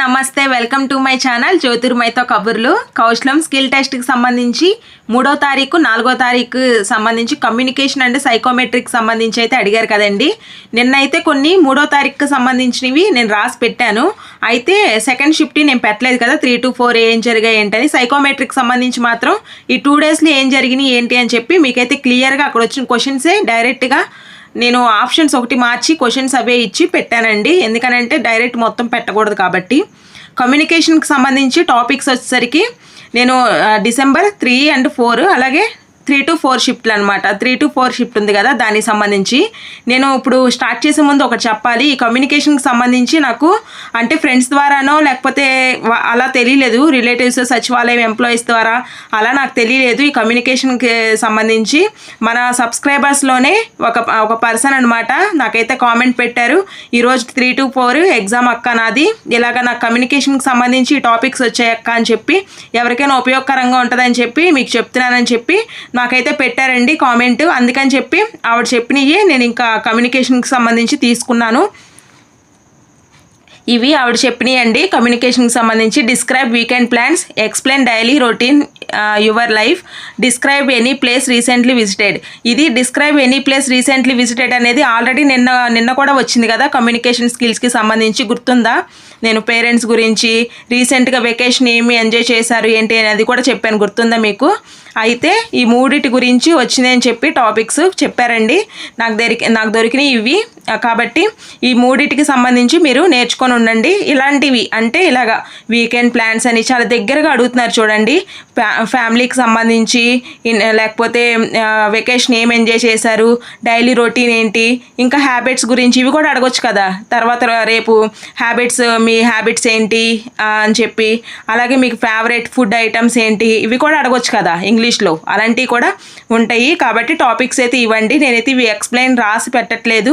నమస్తే welcome to my channel జ్యోతిర్మయ్తో కబుర్లు. కౌశలం స్కిల్ టెస్ట్కి సంబంధించి మూడో తారీఖు నాలుగో తారీఖు సంబంధించి కమ్యూనికేషన్ అండ్ సైకోమెట్రిక్ సంబంధించి అయితే అడిగారు కదండి. నిన్నైతే కొన్ని మూడో తారీఖుకి సంబంధించినవి నేను రాసి పెట్టాను. అయితే సెకండ్ షిఫ్ట్ నేను పెట్టలేదు కదా త్రీ టు ఫోర్ ఏం జరిగాయి ఏంటని సైకోమెట్రిక్ సంబంధించి మాత్రం ఈ టూ డేస్లో ఏం జరిగినాయి ఏంటి అని చెప్పి మీకైతే క్లియర్గా అక్కడ వచ్చిన క్వశ్చన్సే డైరెక్ట్గా నేను ఆప్షన్స్ ఒకటి మార్చి క్వశ్చన్స్ అవే ఇచ్చి పెట్టానండి. ఎందుకనంటే డైరెక్ట్ మొత్తం పెట్టకూడదు కాబట్టి. కమ్యూనికేషన్కి సంబంధించి టాపిక్స్ వచ్చేసరికి నేను డిసెంబర్ త్రీ అండ్ ఫోర్ అలాగే త్రీ టు ఫోర్ షిఫ్ట్లు అనమాట త్రీ టు ఫోర్ షిఫ్ట్ ఉంది కదా దానికి సంబంధించి. నేను ఇప్పుడు స్టార్ట్ చేసే ముందు ఒకటి చెప్పాలి. ఈ కమ్యూనికేషన్కి సంబంధించి నాకు అంటే ఫ్రెండ్స్ ద్వారానో లేకపోతే అలా తెలియలేదు. రిలేటివ్స్ సచివాలయం ఎంప్లాయీస్ ద్వారా అలా నాకు తెలియలేదు ఈ కమ్యూనికేషన్కి సంబంధించి. మన సబ్స్క్రైబర్స్లోనే ఒక ఒక పర్సన్ అనమాట నాకైతే కామెంట్ పెట్టారు. ఈరోజు త్రీ టు ఫోర్ ఎగ్జామ్ అక్క నాది. ఇలాగ నాకు కమ్యూనికేషన్కి సంబంధించి ఈ టాపిక్స్ వచ్చాయి అక్క అని చెప్పి ఎవరికైనా ఉపయోగకరంగా ఉంటుందని చెప్పి మీకు చెప్తున్నానని చెప్పి నాకైతే పెట్టారండి కామెంట్. అందుకని చెప్పి ఆవిడ చెప్పినవి నేను ఇంకా కమ్యూనికేషన్కి సంబంధించి తీసుకున్నాను. ఇవి ఆవిడ చెప్పినాయి అండి కమ్యూనికేషన్కి సంబంధించి describe weekend plans explain daily routine your life describe any place recently visited ఇది describe any place recently visited అనేది ఆల్రెడీ నిన్న నిన్న కూడా వచ్చింది కదా? కమ్యూనికేషన్ స్కిల్స్కి సంబంధించి గుర్తుందా? నేను పేరెంట్స్ గురించి రీసెంట్గా వెకేషన్ ఏమి ఎంజాయ్ చేశారు ఏంటి అనేది కూడా చెప్పాను. గుర్తుందా మీకు? అయితే ఈ మూడిటి గురించి వచ్చినాయని చెప్పి టాపిక్స్ చెప్పారండి. నాకు దొరికి నాకు దొరికినాయి ఇవి. కాబట్టి ఈ మూడిటికి సంబంధించి మీరు నేర్చుకొని ఉండండి. ఇలాంటివి అంటే ఇలాగా వీకెండ్ ప్లాన్స్ అని చాలా దగ్గరగా అడుగుతున్నారు చూడండి. ఫ్యా ఫ్యామిలీకి సంబంధించి లేకపోతే వెకేషన్ ఏం ఎంజాయ్ చేశారు డైలీ రొటీన్ ఏంటి ఇంకా హ్యాబిట్స్ గురించి ఇవి కూడా అడగొచ్చు కదా. తర్వాత రేపు హ్యాబిట్స్ మీ హ్యాబిట్స్ ఏంటి అని చెప్పి అలాగే మీకు ఫేవరెట్ ఫుడ్ ఐటమ్స్ ఏంటి ఇవి కూడా అడగొచ్చు కదా ఇంగ్లీష్లో. అలాంటివి కూడా ఉంటాయి. కాబట్టి టాపిక్స్ అయితే ఇవ్వండి. నేనైతే ఇవి ఎక్స్ప్లెయిన్ రాసి పెట్టట్లేదు.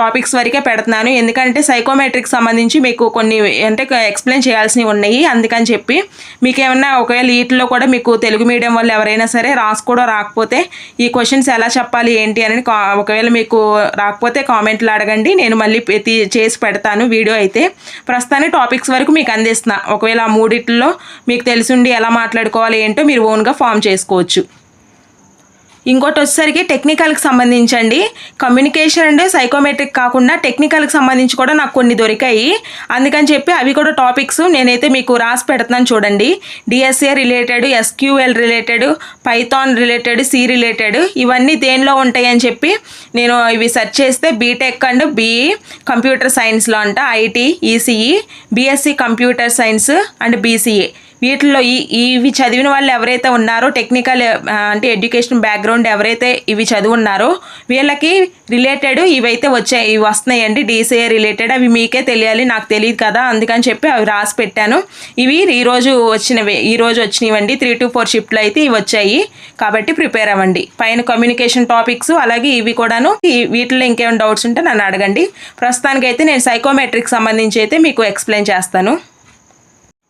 టాపిక్స్ వరకే పెడుతున్నాను. ఎందుకంటే సైకోమెట్రిక్ సంబంధించి మీకు కొన్ని అంటే ఎక్స్ప్లెయిన్ చేయాల్సినవి ఉన్నాయి. అందుకని చెప్పి మీకు ఏమన్నా ఒకవేళ వీటిలో కూడా మీకు తెలుగు మీడియం వాళ్ళు ఎవరైనా సరే రాసుకోవడం రాకపోతే ఈ క్వశ్చన్స్ ఎలా చెప్పాలి ఏంటి అని కా- ఒకవేళ మీకు రాకపోతే కామెంట్లు అడగండి. నేను మళ్ళీ తీ- చేసి పెడతాను వీడియో అయితే. ప్రస్తుతానికి టాపిక్స్ వరకు మీకు అందిస్తున్నా. ఒకవేళ ఆ మూడిట్లో మీకు తెలిసిండి ఎలా మాట్లాడుకోవాలి ఏంటో మీరు ఓన్గా ఫామ్ చేసుకోవచ్చు. ఇంకోటి వచ్చేసరికి టెక్నికల్కి సంబంధించండి. కమ్యూనికేషన్ అండ్ సైకోమెట్రిక్ కాకుండా టెక్నికల్కి సంబంధించి కూడా నాకు కొన్ని దొరికాయి. అందుకని చెప్పి అవి కూడా టాపిక్స్ నేనైతే మీకు రాసి పెడుతున్నాను చూడండి. DSA related SQL related Python related C related ఇవన్నీ దేనిలో ఉంటాయి అని చెప్పి నేను ఇవి సెర్చ్ చేస్తే బీటెక్ అండ్ బీఈ కంప్యూటర్ సైన్స్లో అంట IT ECE BSc computer science and BCA వీటిలో ఈ ఇవి చదివిన వాళ్ళు ఎవరైతే ఉన్నారో టెక్నికల్ అంటే ఎడ్యుకేషన్ బ్యాక్గ్రౌండ్ ఎవరైతే ఇవి చదువున్నారో వీళ్ళకి రిలేటెడ్ ఇవైతే వచ్చాయి. ఇవి వస్తున్నాయండి డీసీఏ రిలేటెడ్ అవి మీకే తెలియాలి నాకు తెలియదు కదా అందుకని చెప్పి అవి రాసి పెట్టాను. ఇవి ఈరోజు వచ్చినవి ఈరోజు వచ్చినవండి. త్రీ టు ఫోర్ షిఫ్ట్లు అయితే ఇవి వచ్చాయి. కాబట్టి ప్రిపేర్ అవ్వండి. పైన కమ్యూనికేషన్ టాపిక్స్ అలాగే ఇవి కూడాను వీటిలో ఇంకేమైనా డౌట్స్ ఉంటే నన్ను అడగండి. ప్రస్తుతానికైతే నేను సైకోమెట్రిక్ సంబంధించి అయితే మీకు ఎక్స్ప్లెయిన్ చేస్తాను.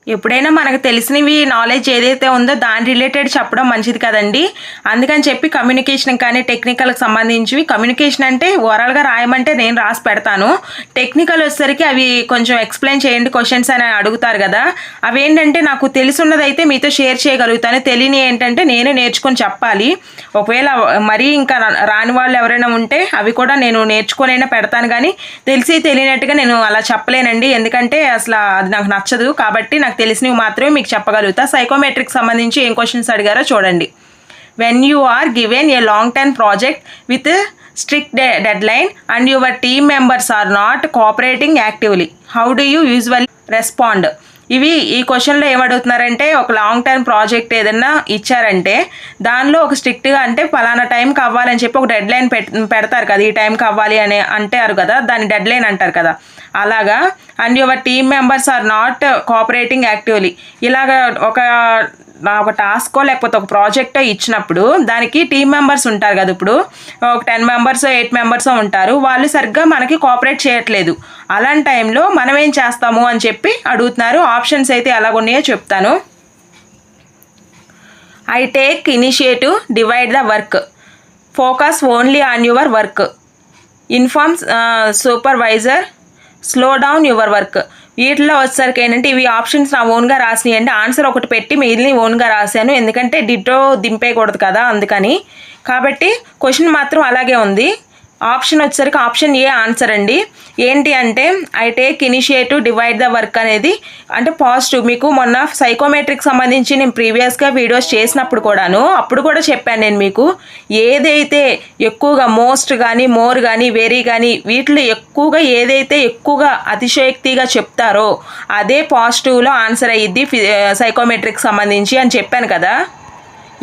ఎప్పుడైనా మనకు తెలిసినవి నాలెడ్జ్ ఏదైతే ఉందో దాని రిలేటెడ్ చెప్పడం మంచిది కదండి. అందుకని చెప్పి కమ్యూనికేషన్ కానీ టెక్నికల్కి సంబంధించివి కమ్యూనికేషన్ అంటే ఓవరాల్గా రాయమంటే నేను రాసి పెడతాను. టెక్నికల్ వచ్చేసరికి అవి కొంచెం ఎక్స్ప్లెయిన్ చేయండి క్వశ్చన్స్ అని అడుగుతారు కదా. అవి ఏంటంటే నాకు తెలిసిన్నదైతే మీతో షేర్ చేయగలుగుతాను. తెలియని ఏంటంటే నేనే నేర్చుకొని చెప్పాలి. ఒకవేళ మరీ ఇంకా రా- రాని వాళ్ళు ఎవరైనా ఉంటే అవి కూడా నేను నేర్చుకొనైనా పెడతాను. కానీ తెలిసి తెలియనట్టుగా నేను అలా చెప్పలేనండి. ఎందుకంటే అసలు అది నాకు నచ్చదు. కాబట్టి నాకు నాకు తెలిసినవి మాత్రమే మీకు చెప్పగలుగుతా. సైకోమెట్రిక్ సంబంధించి ఏం క్వశ్చన్స్ అడిగారో చూడండి. When you are given a long term project with strict deadline and your team members are not cooperating actively how do you usual respond ఇవి ఈ క్వశ్చన్లో ఏమడుగుతున్నారంటే ఒక లాంగ్ టర్మ్ ప్రాజెక్ట్ ఏదన్నా ఇచ్చారంటే దానిలో ఒక స్ట్రిక్ట్గా అంటే ఫలానా టైంకి అవ్వాలని చెప్పి ఒక డెడ్ లైన్ పెడతారు కదా ఈ టైంకి అవ్వాలి అని అంటారు కదా దాన్ని డెడ్ లైన్ అంటారు కదా. అలాగా and your team members are not cooperating actively ఇలాగ ఒక ఒక టాస్కో లేకపోతే ఒక ప్రాజెక్టో ఇచ్చినప్పుడు దానికి టీం మెంబర్స్ ఉంటారు కదా ఇప్పుడు ఒక టెన్ మెంబర్స్ ఎయిట్ మెంబర్స్ ఉంటారు వాళ్ళు సరిగ్గా మనకి కోఆపరేట్ చేయట్లేదు. అలాంటి టైంలో మనం ఏం చేస్తాము అని చెప్పి అడుగుతున్నారు. ఆప్షన్స్ అయితే ఎలాగున్నాయో చెప్తాను. I take initiative divide the work focus only on your work inform supervisor slow down your work వీటిలో వచ్చేసరికి ఏంటంటే ఇవి ఆప్షన్స్ నా ఓన్గా రాసినాయండి. ఆన్సర్ ఒకటి పెట్టి మిగిలిన ఓన్గా రాశాను. ఎందుకంటే డిటో దింపేయకూడదు కదా అందుకని. కాబట్టి క్వశ్చన్ మాత్రం అలాగే ఉంది. ఆప్షన్ వచ్చేసరికి ఆప్షన్ ఏ ఆన్సర్ అండి. ఏంటి అంటే I take initiative divide the work అనేది అంటే పాజిటివ్ మీకు మొన్న సైకోమెట్రిక్ సంబంధించి నేను ప్రీవియస్గా వీడియోస్ చేసినప్పుడు కూడాను అప్పుడు కూడా చెప్పాను నేను మీకు ఏదైతే ఎక్కువగా మోస్ట్ కానీ మోర్ కానీ వెరీ కానీ వీటిలో ఎక్కువగా ఏదైతే ఎక్కువగా అతిశయోక్తిగా చెప్తారో అదే పాజిటివ్లో ఆన్సర్ అయ్యిద్ది సైకోమెట్రిక్ సంబంధించి అని చెప్పాను కదా.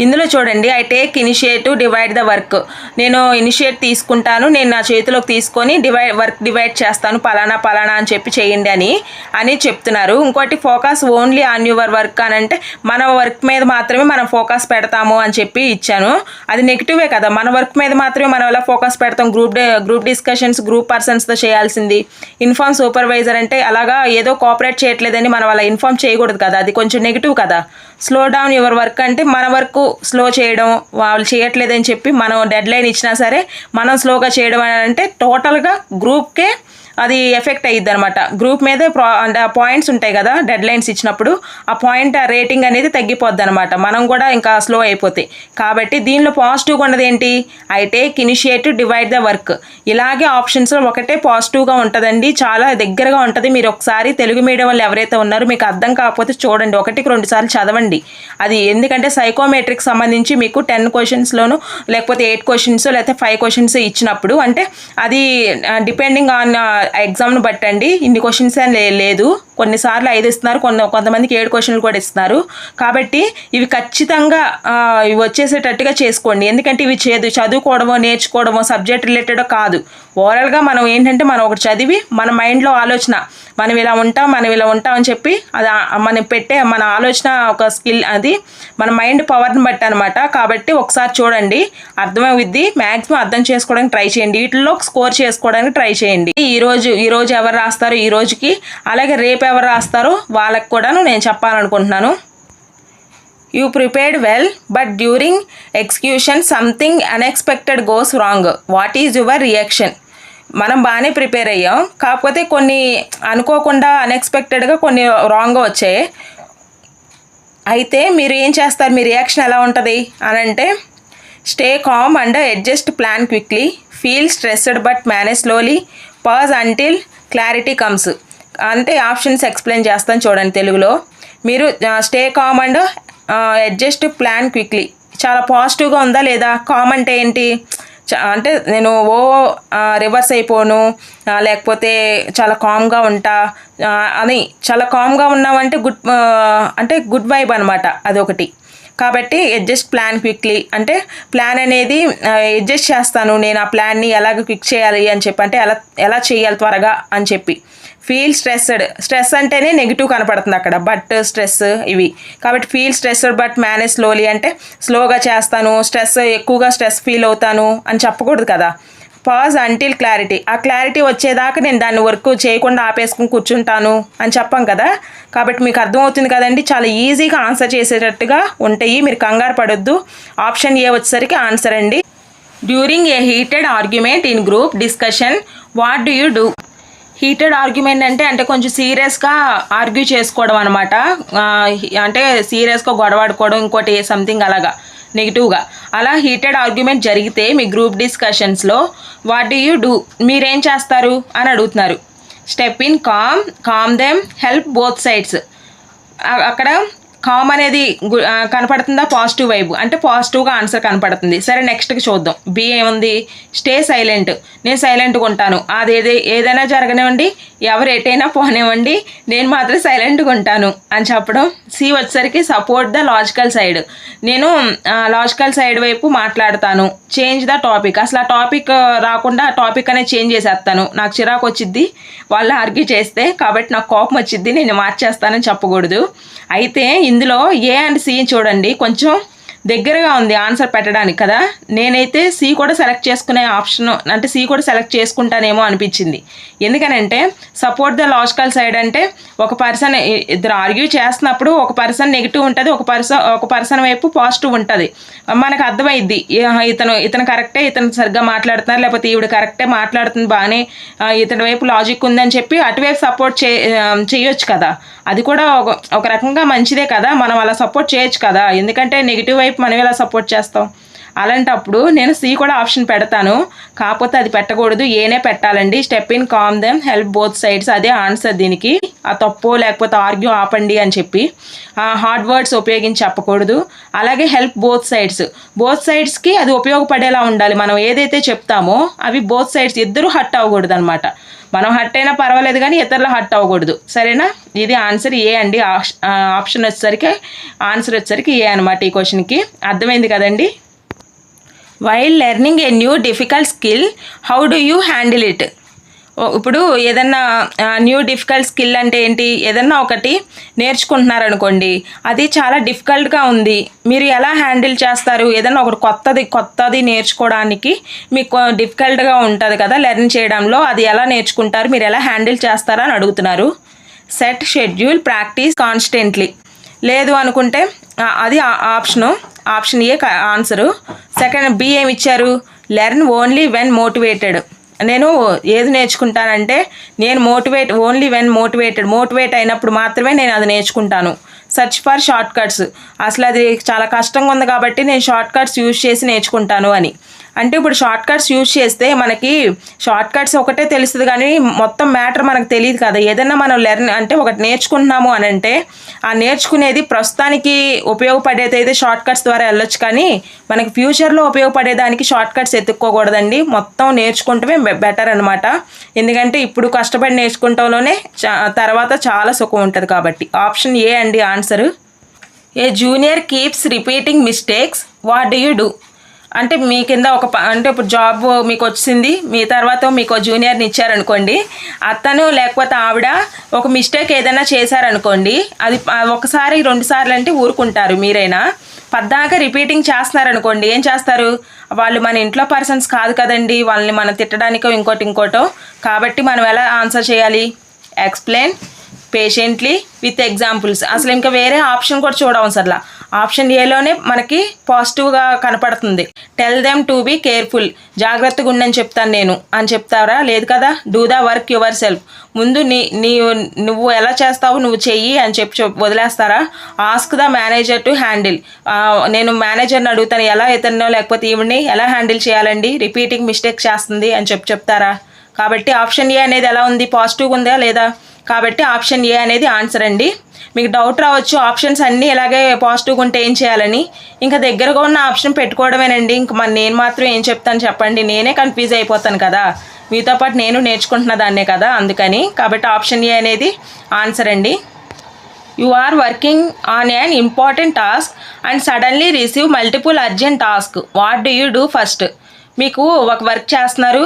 ఇందులో చూడండి I take initiative divide the work నేను ఇనిషియేట్ తీసుకుంటాను నేను నా చేతిలోకి తీసుకొని డివైడ్ వర్క్ డివైడ్ చేస్తాను పలానా పలానా అని చెప్పి చేయండి అని అని చెప్తున్నారు. ఇంకోటి focus only on your work అని అంటే మన వర్క్ మీద మాత్రమే మనం ఫోకస్ పెడతాము అని చెప్పి ఇచ్చాను. అది నెగిటివే కదా మన వర్క్ మీద మాత్రమే మనం ఎలా ఫోకస్ పెడతాం? గ్రూప్ గ్రూప్ డిస్కషన్స్ గ్రూప్ పర్సన్స్తో చేయాల్సింది. ఇన్ఫార్మ్ సూపర్వైజర్ అంటే అలాగా ఏదో కోఆపరేట్ చేయట్లేదని మనం అలా ఇన్ఫార్మ్ చేయకూడదు కదా అది కొంచెం నెగిటివ్ కదా. స్లో డౌన్ యువర్ వర్క్ అంటే మన వర్క్ స్లో చేయడం వాళ్ళు చేయట్లేదని చెప్పి మనం డెడ్ లైన్ ఇచ్చినా సరే మనం స్లోగా చేయడం అంటే టోటల్గా గ్రూప్కే అది ఎఫెక్ట్ అయ్యిద్ది అనమాట గ్రూప్ మీదే పాయింట్స్ ఉంటాయి కదా డెడ్ లైన్స్ ఇచ్చినప్పుడు ఆ పాయింట్ ఆ రేటింగ్ అనేది తగ్గిపోద్ది అనమాట మనం కూడా ఇంకా స్లో అయిపోతాయి కాబట్టి దీనిలో పాజిటివ్గా ఉన్నది ఏంటి? I take initiative divide the work. ఇలాగే ఆప్షన్స్లో ఒకటే పాజిటివ్గా ఉంటుందండి. చాలా దగ్గరగా ఉంటుంది. మీరు ఒకసారి తెలుగు మీడియం వాళ్ళు ఎవరైతే ఉన్నారో మీకు అర్థం కాకపోతే చూడండి. ఒకటికి రెండు సార్లు చదవండి. అది ఎందుకంటే సైకోమెట్రిక్ సంబంధించి మీకు టెన్ క్వశ్చన్స్లోను లేకపోతే ఎయిట్ క్వశ్చన్స్ లేకపోతే ఫైవ్ క్వశ్చన్స్ ఇచ్చినప్పుడు అంటే అది డిపెండింగ్ ఆన్ ఎగ్జామ్ను బట్టండి. ఇన్ని క్వశ్చన్స్ అని లేదు. కొన్నిసార్లు ఐదు ఇస్తున్నారు కొన్ని కొంతమందికి ఏడు క్వశ్చన్లు కూడా ఇస్తున్నారు. కాబట్టి ఇవి ఖచ్చితంగా ఇవి వచ్చేసేటట్టుగా చేసుకోండి. ఎందుకంటే ఇవి చేదు చదువుకోవడమో నేర్చుకోవడమో సబ్జెక్ట్ రిలేటెడ్ కాదు. ఓవరాల్గా మనం ఏంటంటే మనం ఒకటి చదివి మన మైండ్లో ఆలోచన మనం ఇలా ఉంటాం మనం ఇలా ఉంటాం అని చెప్పి అది మనం పెట్టే మన ఆలోచన ఒక స్కిల్ అది మన మైండ్ పవర్ని బట్టి అనమాట కాబట్టి ఒకసారి చూడండి అర్థమవుద్ది. మ్యాక్సిమం అర్థం చేసుకోవడానికి ట్రై చేయండి. వీటిల్లో స్కోర్ చేసుకోవడానికి ట్రై చేయండి. ఈరోజు ఈరోజు ఎవరు రాస్తారు ఈ రోజుకి అలాగే రేపు ఎవరు రాస్తారో వాళ్ళకి కూడాను నేను చెప్పాలనుకుంటున్నాను. You prepared well but during execution something unexpected goes wrong. What is your reaction? మనం బాగానే ప్రిపేర్ అయ్యాం. కాకపోతే కొన్ని అనుకోకుండా అన్ఎక్స్పెక్టెడ్గా కొన్ని రాంగ్గా వచ్చాయి. అయితే మీరు ఏం చేస్తారు? మీ రియాక్షన్ ఎలా ఉంటుంది? అని అంటే stay calm and adjust plan quickly feel stressed but manage slowly pause until clarity comes అంటే ఆప్షన్స్ ఎక్స్ప్లెయిన్ చేస్తాను చూడండి తెలుగులో. మీరు stay calm and adjust plan quickly చాలా పాజిటివ్గా ఉందా లేదా? కామ్ అంటే ఏంటి? అంటే నేను ఓ రివర్స్ అయిపోను లేకపోతే చాలా కామ్గా ఉంటా అని చాలా కామ్గా ఉన్నామంటే గుడ్ అంటే గుడ్ వైబ్ అనమాట అదొకటి. కాబట్టి అడ్జస్ట్ ప్లాన్ క్విక్లీ అంటే ప్లాన్ అనేది అడ్జస్ట్ చేస్తాను నేను ఆ ప్లాన్ని ఎలాగ క్విక్ చేయాలి అని చెప్పి అంటే ఎలా ఎలా చేయాలి త్వరగా అని చెప్పి. ఫీల్ స్ట్రెస్డ్ స్ట్రెస్ అంటేనే నెగిటివ్ కనపడుతుంది అక్కడ. బట్ స్ట్రెస్ ఇవి. కాబట్టి feel stressed but manage slowly అంటే స్లోగా చేస్తాను స్ట్రెస్ ఎక్కువగా స్ట్రెస్ ఫీల్ అవుతాను అని చెప్పకూడదు కదా. పాజ్ అంటిల్ క్లారిటీ ఆ క్లారిటీ వచ్చేదాకా నేను దాన్ని వర్క్ చేయకుండా ఆపేసుకుని కూర్చుంటాను అని చెప్పాం కదా. కాబట్టి మీకు అర్థమవుతుంది కదండి చాలా ఈజీగా ఆన్సర్ చేసేటట్టుగా ఉంటాయి. మీరు కంగారు పడొద్దు. ఆప్షన్ ఏ వచ్చేసరికి ఆన్సర్ అండి. During a heated argument in group discussion what do you do heated argument అంటే అంటే కొంచెం సీరియస్గా ఆర్గ్యూ చేసుకోవడం అనమాట అంటే సీరియస్గా గొడవాడుకోవడం ఇంకోటి సంథింగ్ అలాగా నెగిటివ్గా. అలా హీటెడ్ ఆర్గ్యుమెంట్ జరిగితే మీ గ్రూప్ డిస్కషన్స్లో వాట్ డూ యూ డూ మీరేం చేస్తారు? అని అడుగుతున్నారు. Step in calm calm them help both sides అక్కడ కామ్ అనేది కనపడుతుందా? Positive vibe. అంటే పాజిటివ్గా ఆన్సర్ కనపడుతుంది. సరే నెక్స్ట్కి చూద్దాం. బి ఏముంది? Stay silent. నేను సైలెంట్గా ఉంటాను. అది ఏదే ఏదైనా జరగనివ్వండి. ఎవరు ఎటైనా పోనివ్వండి. నేను మాత్రం సైలెంట్గా ఉంటాను అని చెప్పడం. సి వచ్చేసరికి సపోర్ట్ ద లాజికల్ సైడ్. నేను లాజికల్ సైడ్ వైపు మాట్లాడతాను. Change the topic. అసలు ఆ టాపిక్ రాకుండా ఆ టాపిక్ అనేది చేంజ్ చేసేస్తాను. నాకు చిరాకు వచ్చిద్ది. వాళ్ళు ఆర్గ్యూ చేస్తే కాబట్టి నాకు కోపం వచ్చిద్ది. నేను మార్చేస్తానని చెప్పకూడదు. అయితే ఇందులో ఏ అండ్ సి చూడండి. కొంచెం దగ్గరగా ఉంది ఆన్సర్ పెట్టడానికి కదా? నేనైతే సి కూడా సెలెక్ట్ చేసుకునే ఆప్షన్ అంటే సి కూడా సెలెక్ట్ చేసుకుంటానేమో అనిపించింది. ఎందుకనంటే సపోర్ట్ ద లాజికల్ సైడ్ అంటే ఒక పర్సన్ ఇద్దరు ఆర్గ్యూ చేస్తున్నప్పుడు ఒక పర్సన్ నెగిటివ్ ఉంటుంది ఒక పర్సన్ ఒక పర్సన్ వైపు పాజిటివ్ ఉంటుంది. మనకు అర్థమైద్ది ఇతను ఇతను కరెక్టే ఇతను సరిగ్గా మాట్లాడుతున్నారు లేకపోతే ఈవిడ కరెక్టే మాట్లాడుతుంది బాగానే ఇతని వైపు లాజిక్ ఉందని చెప్పి అటువైపు సపోర్ట్ చే చేయొచ్చు కదా. అది కూడా ఒక ఒక రకంగా మంచిదే కదా మనం అలా సపోర్ట్ చేయొచ్చు కదా. ఎందుకంటే నెగిటివ్ వైపు మనం ఎలా సపోర్ట్ చేస్తాం. అలాంటప్పుడు నేను సి కూడా ఆప్షన్ పెడతాను. కాకపోతే అది పెట్టకూడదు. ఏనే పెట్టాలండి. Step in calm them help both sides. అదే ఆన్సర్ దీనికి. ఆ తప్పు లేకపోతే ఆర్గ్యూ ఆపండి అని చెప్పి. హార్డ్ వర్డ్స్ ఉపయోగించి చెప్పకూడదు. అలాగే హెల్ప్ బోత్ సైడ్స్. బోత్ సైడ్స్కి అది ఉపయోగపడేలా ఉండాలి. మనం ఏదైతే చెప్తామో అవి బోత్ సైడ్స్ ఇద్దరు హట్ అవ్వకూడదు అనమాట మనం హట్ అయినా పర్వాలేదు కానీ ఇతరులు హట్ అవ్వకూడదు. సరేనా? ఇది ఆన్సర్ ఏ అండి. ఆప్షన్ వచ్చేసరికి ఆన్సర్ వచ్చేసరికి ఏ అనమాట ఈ క్వశ్చన్కి అర్థమైంది కదండి? While learning a new difficult skill how do you handle it ఇప్పుడు ఏదన్నా న్యూ డిఫికల్ట్ స్కిల్ అంటే ఏంటి? ఏదన్నా ఒకటి నేర్చుకుంటున్నారనుకోండి అది చాలా డిఫికల్ట్గా ఉంది. మీరు ఎలా హ్యాండిల్ చేస్తారు? ఏదన్నా ఒకటి కొత్తది కొత్తది నేర్చుకోవడానికి మీకు డిఫికల్ట్గా ఉంటుంది కదా లెర్న్ చేయడంలో అది ఎలా నేర్చుకుంటారు? మీరు ఎలా హ్యాండిల్ చేస్తారా అని అడుగుతున్నారు. సెట్ షెడ్యూల్ ప్రాక్టీస్ కాన్స్టెంట్లీ లేదు అనుకుంటే అది ఆప్షను ఆప్షన్ ఏ క- ఆన్సరు సెకండ్ బి ఏమి ఇచ్చారు? లెర్న్ ఓన్లీ వెన్ మోటివేటెడ్ నేను ఏది నేర్చుకుంటానంటే నేను motivate only when motivated motivate అయినప్పుడు మాత్రమే నేను అది నేర్చుకుంటాను. సర్చ్ ఫర్ షార్ట్ కట్స్ అసలు అది చాలా కష్టంగా ఉంది కాబట్టి నేను షార్ట్ కట్స్ యూజ్ చేసి నేర్చుకుంటాను అని. అంటే ఇప్పుడు షార్ట్ కట్స్ యూజ్ చేస్తే మనకి షార్ట్ కట్స్ ఒకటే తెలుస్తుంది కానీ మొత్తం మ్యాటర్ మనకు తెలియదు కదా. ఏదైనా మనం లెర్న్ అంటే ఒకటి నేర్చుకుంటున్నాము అని అంటే ఆ నేర్చుకునేది ప్రస్తుతానికి ఉపయోగపడేది అయితే షార్ట్ కట్స్ ద్వారా వెళ్ళొచ్చు కానీ మనకి ఫ్యూచర్లో ఉపయోగపడేదానికి షార్ట్ కట్స్ ఎత్తుక్కోకూడదండి. మొత్తం నేర్చుకుంటమే బెటర్ అనమాట ఎందుకంటే ఇప్పుడు కష్టపడి నేర్చుకుంటంలోనే తర్వాత చాలా సుఖం ఉంటుంది కాబట్టి. ఆప్షన్ ఏ అండి answer a junior keeps repeating mistakes what do you do అంటే మీ కింద ఒక ప- అంటే ఇప్పుడు జాబ్ మీకు వచ్చింది మీ తర్వాత మీకు జూనియర్ని ఇచ్చారనుకోండి అతను లేకపోతే ఆవిడ ఒక మిస్టేక్ ఏదైనా చేశారనుకోండి అది ఒకసారి రెండు సార్లు అంటే ఊరుకుంటారు మీరైనా. పద్దాక రిపీటింగ్ చేస్తున్నారనుకోండి ఏం చేస్తారు? వాళ్ళు మన ఇంట్లో పర్సన్స్ కాదు కదండి వాళ్ళని మనం తిట్టడానికో ఇంకోటి ఇంకోటో. కాబట్టి మనం ఎలా ఆన్సర్ చేయాలి? Explain patiently with examples. అసలు ఇంకా వేరే ఆప్షన్ కూడా చూడవసరలా. ఆప్షన్ ఏలోనే మనకి పాజిటివ్గా కనపడుతుంది. Tell them to be careful జాగ్రత్తగా ఉండని చెప్తాను నేను. అని చెప్తారా లేదు కదా? Do the work yourself ముందు నీ నీ నువ్వు ఎలా చేస్తావు నువ్వు చెయ్యి అని చెప్పి చెప్ వదిలేస్తారా? Ask the manager to handle నేను మేనేజర్ని అడుగుతాను ఎలా ఇతన్నో లేకపోతే ఈవిడ్ని ఎలా హ్యాండిల్ చేయాలండి? రిపీటింగ్ మిస్టేక్ చేస్తుంది అని చెప్పి చెప్తారా? కాబట్టి ఆప్షన్ ఏ అనేది ఎలా ఉంది? పాజిటివ్గా ఉందా లేదా? కాబట్టి ఆప్షన్ ఏ అనేది ఆన్సర్ అండి. మీకు డౌట్ రావచ్చు ఆప్షన్స్ అన్నీ ఇలాగే పాజిటివ్గా ఉంటే ఏం చేయాలని. ఇంకా దగ్గరగా ఉన్న ఆప్షన్ పెట్టుకోవడమేనండి. ఇంక మరి నేను మాత్రం ఏం చెప్తాను చెప్పండి. నేనే కన్ఫ్యూజ్ అయిపోతాను కదా. మీతో పాటు నేను నేర్చుకుంటున్న దాన్నే కదా అందుకని. కాబట్టి ఆప్షన్ ఏ అనేది ఆన్సర్ అండి. You are working on an important task and suddenly receive multiple urgent task what do you do first మీకు ఒక వర్క్ చేస్తున్నారు.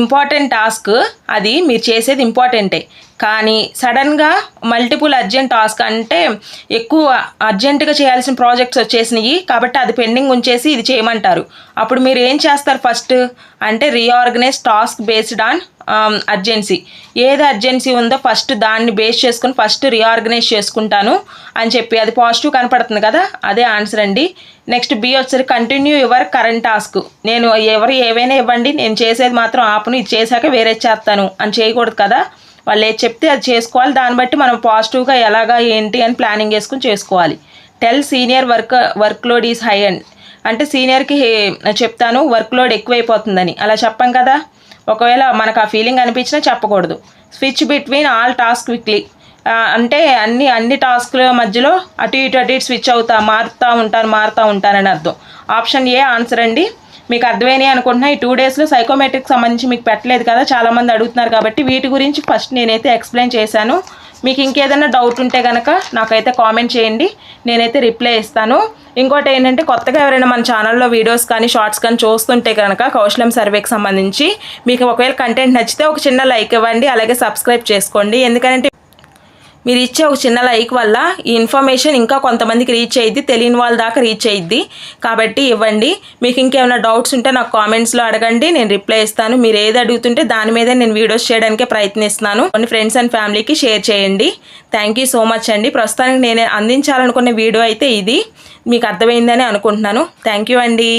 ఇంపార్టెంట్ టాస్క్ అది మీరు చేసేది ఇంపార్టెంటే కానీ సడన్గా మల్టిపుల్ అర్జెంట్ టాస్క్ అంటే ఎక్కువ అర్జెంటుగా చేయాల్సిన ప్రాజెక్ట్స్ వచ్చేసినాయి కాబట్టి అది పెండింగ్ ఉంచేసి ఇది చేయమంటారు. అప్పుడు మీరు ఏం చేస్తారు ఫస్ట్? అంటే reorganize task based on urgency. ఏది అర్జెన్సీ ఉందో ఫస్ట్ దాన్ని బేస్ చేసుకుని ఫస్ట్ రీఆర్గనైజ్ చేసుకుంటాను అని చెప్పి అది పాజిటివ్ కనపడుతుంది కదా? అదే ఆన్సర్ అండి. నెక్స్ట్ బి వచ్చేసరికి కంటిన్యూ యువర్ కరెంట్ టాస్క్. నేను ఎవరు ఏవైనా ఇవ్వండి నేను చేసేది మాత్రం ఆపును ఇది చేశాక వేరే చేస్తాను అని చేయకూడదు కదా? వాళ్ళు ఏది చెప్తే అది చేసుకోవాలి. దాన్ని బట్టి మనం పాజిటివ్గా ఎలాగా ఏంటి అని ప్లానింగ్ వేసుకుని చేసుకోవాలి. Tell senior work workload is high and అంటే సీనియర్కి చెప్తాను వర్క్ లోడ్ ఎక్కువైపోతుందని. అలా చెప్పాం కదా? ఒకవేళ మనకు ఆ ఫీలింగ్ అనిపించినా చెప్పకూడదు. Switch between all task quickly అంటే అన్ని అన్ని టాస్క్ల మధ్యలో అటు ఇటు అటు ఇటు స్విచ్ అవుతా మారుతూ ఉంటాను మారుతూ ఉంటానని అర్థం. ఆప్షన్ ఏ ఆన్సర్ అండి. మీకు అర్థమైనాయి అనుకుంటున్నా. ఈ టూ డేస్లో సైకోమెట్రిక్ సంబంధించి మీకు పెట్టలేదు కదా చాలామంది అడుగుతున్నారు కాబట్టి వీటి గురించి ఫస్ట్ నేనైతే ఎక్స్ప్లెయిన్ చేశాను. మీకు ఇంకేదైనా డౌట్ ఉంటే కనుక నాకైతే కామెంట్ చేయండి. నేనైతే రిప్లై ఇస్తాను. ఇంకోటి ఏంటంటే కొత్తగా ఎవరైనా మన ఛానల్లో వీడియోస్ కానీ షార్ట్స్ కానీ చూస్తుంటే కనుక కౌశలం సర్వేకి సంబంధించి మీకు ఒకవేళ కంటెంట్ నచ్చితే ఒక చిన్న లైక్ ఇవ్వండి అలాగే సబ్స్క్రైబ్ చేసుకోండి. ఎందుకంటే మీరు ఇచ్చే ఒక చిన్న లైక్ వల్ల ఈ ఇన్ఫర్మేషన్ ఇంకా కొంతమందికి రీచ్ అయ్యిద్ది తెలియని వాళ్ళ దాకా రీచ్ అయ్యిద్ది. కాబట్టి ఇవ్వండి. మీకు ఇంకేమైనా డౌట్స్ ఉంటే నాకు కామెంట్స్లో అడగండి. నేను రిప్లై ఇస్తాను. మీరు ఏది అడుగుతుంటే దాని మీద నేను వీడియోస్ చేయడానికే ప్రయత్నిస్తున్నాను. కొన్ని ఫ్రెండ్స్ అండ్ ఫ్యామిలీకి షేర్ చేయండి. థ్యాంక్ యూ సో మచ్ అండి. ప్రస్తుతానికి నేను అందించాలనుకున్న వీడియో అయితే ఇది. మీకు అర్థమైందని అనుకుంటున్నాను. థ్యాంక్ యూ అండి.